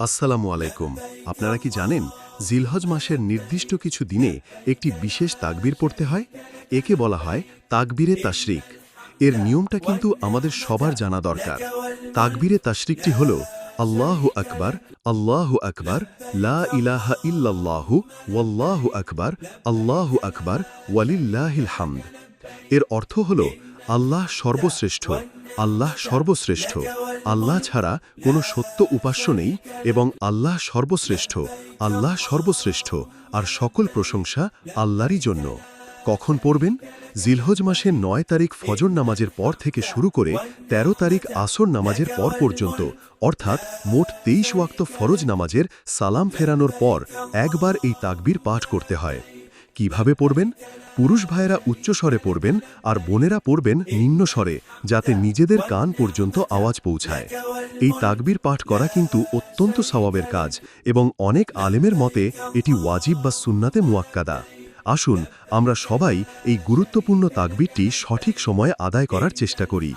আসসালামু আলাইকুম। আপনারা কি জানেন, জিলহজ মাসের নির্দিষ্ট কিছু দিনে একটি বিশেষ তাকবির পড়তে হয়? একে বলা হয় তাকবিরে তাশরিক। এর নিয়মটা কিন্তু আমাদের সবার জানা দরকার। তাকবিরে তাশরিকটি হল, আল্লাহু আকবার আল্লাহু আকবার, লা ইলাহা ইল্লাল্লাহু, ওয়াল্লাহু আকবার, আল্লাহু আকবার, ওয়ালিল্লাহিল হামদ। এর অর্থ হল আল্লাহ সর্বশ্রেষ্ঠ আল্লাহ সর্বশ্রেষ্ঠ। আল্লাহ ছাড়া কোনো সত্য উপাস্য নেই এবং আল্লাহ সর্বশ্রেষ্ঠ আল্লাহ সর্বশ্রেষ্ঠ, আর সকল প্রশংসা আল্লাহরই জন্য। কখন পড়বেন? জিলহজ মাসের নয় তারিখ ফজর নামাজের পর থেকে শুরু করে ১৩ তারিখ আসর নামাজের পর পর্যন্ত, অর্থাৎ মোট তেইশ ওয়াক্ত ফরজ নামাজের সালাম ফেরানোর পর একবার এই তাকবির পাঠ করতে হয়। কীভাবে পড়বেন? পুরুষ ভাইয়েরা উচ্চস্বরে পড়বেন আর বোনেরা পড়বেন নিম্ন স্বরে, যাতে নিজেদের কান পর্যন্ত আওয়াজ পৌঁছায়। এই তাকবির পাঠ করা কিন্তু অত্যন্ত সওয়াবের কাজ এবং অনেক আলেমের মতে এটি ওয়াজিব বা সুন্নাতে মুয়াক্কাদা। আসুন আমরা সবাই এই গুরুত্বপূর্ণ তাকবিরটি সঠিক সময়ে আদায় করার চেষ্টা করি।